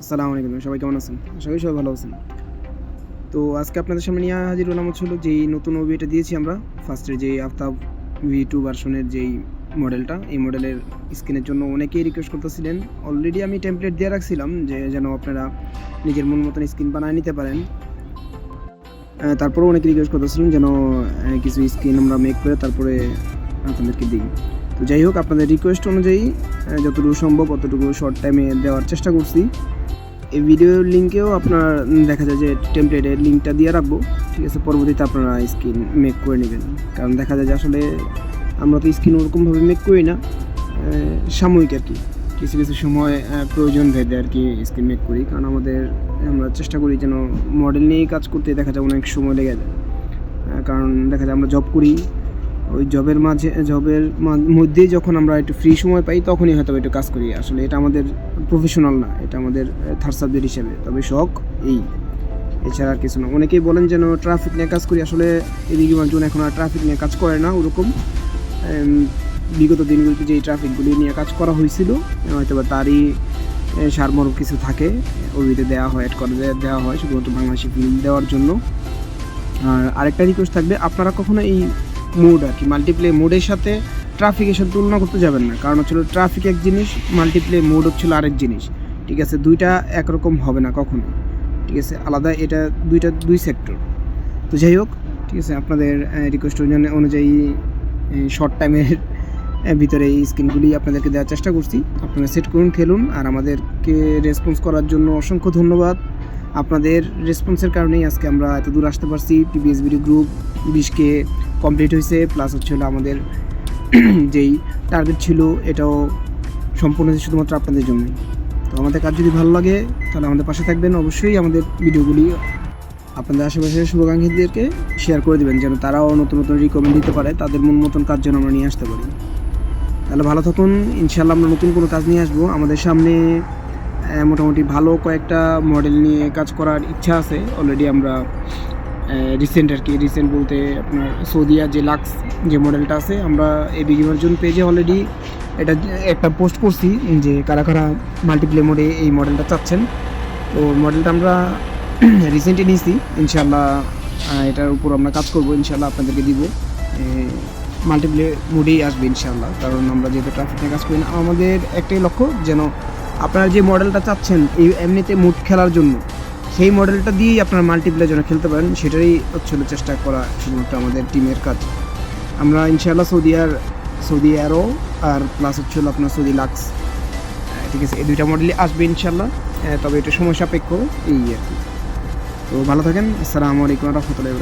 আসসালামু আলাইকুম, সবাই কেমন আছেন? আশা করি সবাই ভালো আছেন। তো আজকে আপনাদের সামনে নিয়ে হাজির হলাম হচ্ছিল যেই নতুন ওবি এটা দিয়েছি আমরা ফার্স্টের যে আফতাব ভি টু ভার্সনের যেই মডেলটা এই মডেলের স্ক্রিনের জন্য অনেকেই রিকোয়েস্ট করতেছিলেন। অলরেডি আমি টেমপ্লেট দিয়ে রাখছিলাম যে যেন আপনারা নিজের মন মতন স্ক্রিন বানিয়ে নিতে পারেন। তারপরেও অনেকে রিকোয়েস্ট করতেছিলেন যেন কিছু স্ক্রিন আমরা মেক করে তারপরে আপনাদেরকে দিই। তো যাই হোক, আপনাদের রিকোয়েস্ট অনুযায়ী যতটুকু সম্ভব অতটুকু শর্ট টাইমে দেওয়ার চেষ্টা করছি। এই ভিডিওর লিঙ্কেও আপনার দেখা যায় যে টেমপ্লেটের লিঙ্কটা দিয়ে রাখব। ঠিক আছে, পরবর্তীতে আপনারা স্ক্রিন মেক করে নেবেন। কারণ দেখা যায় যে আসলে আমরা তো স্ক্রিন ওরকমভাবে মেক করি না সাময়িক আর কি। কিছু কিছু সময় প্রয়োজন ভেদে আর কি স্ক্রিন মেক করি। কারণ আমাদের, আমরা চেষ্টা করি যেন মডেল নিয়েই কাজ করতে দেখা যায় অনেক সময় লেগে যায়। কারণ দেখা যায় আমরা জব করি ওই জবের মাঝে জবের মধ্যেই যখন আমরা একটু ফ্রি সময় পাই তখনই হয়তো একটু কাজ করি। আসলে এটা আমাদের প্রফেশনাল না এটা আমাদের থার্ড সাবজেক্ট হিসেবে। তবে শখ এই। এছাড়া আর কিছু না। অনেকেই বলেন যেন ট্রাফিক নিয়ে কাজ করি। আসলে এদিকে মানুষজন এখন আর ট্রাফিক নিয়ে কাজ করে না ওরকম। বিগত দিনগুলিতে যেই ট্রাফিকগুলি নিয়ে কাজ করা হয়েছিল হয়তো বা তারই এ, সারমর্ম কিছু থাকে। ওইতে দেওয়া হয় অ্যাড করে দেওয়া হয় শুধুমাত্র বাংলাদেশি ফিল্ম দেওয়ার জন্য। আর আরেকটা রিকোয়েস্ট থাকবে আপনারা কখনো এই মোড আর কি মাল্টিপ্লে মোডের সাথে ট্রাফিকের সাথে তুলনা করতে যাবেন না। কারণ হচ্ছিল ট্রাফিক এক জিনিস মাল্টিপ্লে মোড হচ্ছিল আরেক জিনিস। ঠিক আছে, দুইটা একরকম হবে না কখনো ঠিক আছে, আলাদা এটা দুইটা, দুই সেক্টর তো যাই হোক, ঠিক আছে, আপনাদের রিকোয়েস্ট অনুযায়ী শর্ট টাইমের ভিতরে এই স্ক্রিনগুলি আপনাদেরকে দেওয়ার চেষ্টা করছি। আপনারা সেট করুন, খেলুন, আর আমাদেরকে রেসপন্স করার জন্য অসংখ্য ধন্যবাদ। আপনাদের রেসপন্সের কারণেই আজকে আমরা এত দূর আসতে পারছি। টিভিএস ভিডিও গ্রুপ বিশকে কমপ্লিট হয়েছে প্লাস হচ্ছে হলো আমাদের যেই টার্গেট ছিল, এটাও সম্পূর্ণ হয়েছে শুধুমাত্র আপনাদের জন্যই। তো আমাদের কাজ যদি ভালো লাগে, তাহলে আমাদের পাশে থাকবেন। অবশ্যই আমাদের ভিডিওগুলি আপনাদের আশেপাশের শুভাকাঙ্ক্ষীদেরকে শেয়ার করে দেবেন, যেন তারাও নতুন নতুন রিকমেন্ড দিতে পারে, তাদের মন মতন কাজ যেন আমরা নিয়ে আসতে পারি। তাহলে ভালো থাকুন। ইনশাল্লাহ আমরা নতুন কোনো কাজ নিয়ে আসব। আমাদের সামনে মোটামুটি ভালো কয়েকটা মডেল নিয়ে কাজ করার ইচ্ছা আছে। অলরেডি আমরা রিসেন্ট আর কি রিসেন্ট বলতে আপনার সৌদিয়া যে লাক্স যে মডেলটা আছে, আমরা এই বিগিমার্জন পেজে অলরেডি এটা একটা পোস্ট করছি যে কারা কারা মাল্টিপ্লে মোডে এই মডেলটা চাচ্ছেন। তো মডেলটা আমরা রিসেন্টলি নিয়েছি ইনশাল্লাহ এটার উপর আমরা কাজ করব ইনশাল্লাহ আপনাদেরকে দিব। মাল্টিপ্লে মোডেই আসবে ইনশাল্লাহ কারণ আমরা যেহেতু ট্রাফিক নিয়ে কাজ করি না, আমাদের একটাই লক্ষ্য যেন আপনারা যে মডেলটা চাচ্ছেন, এই এমনিতে মুড খেলার জন্য সেই মডেলটা দিয়েই আপনার মাল্টিপ্লেয়ার যেন খেলতে পারেন, সেটারই হচ্ছিল চেষ্টা করা শুধুমাত্র আমাদের টিমের কাজ। আমরা ইনশাআল্লাহ সৌদি আর, সৌদি অ্যারো আর প্লাস হচ্ছিল আপনার সৌদি লাক্স। ঠিক আছে, এই দুইটা মডেলই আসবে ইনশাল্লাহ তবে এটা সময় সাপেক্ষ এই আর কি। তো ভালো থাকেন, আসসালামু আলাইকুম রহমতুল্লাহ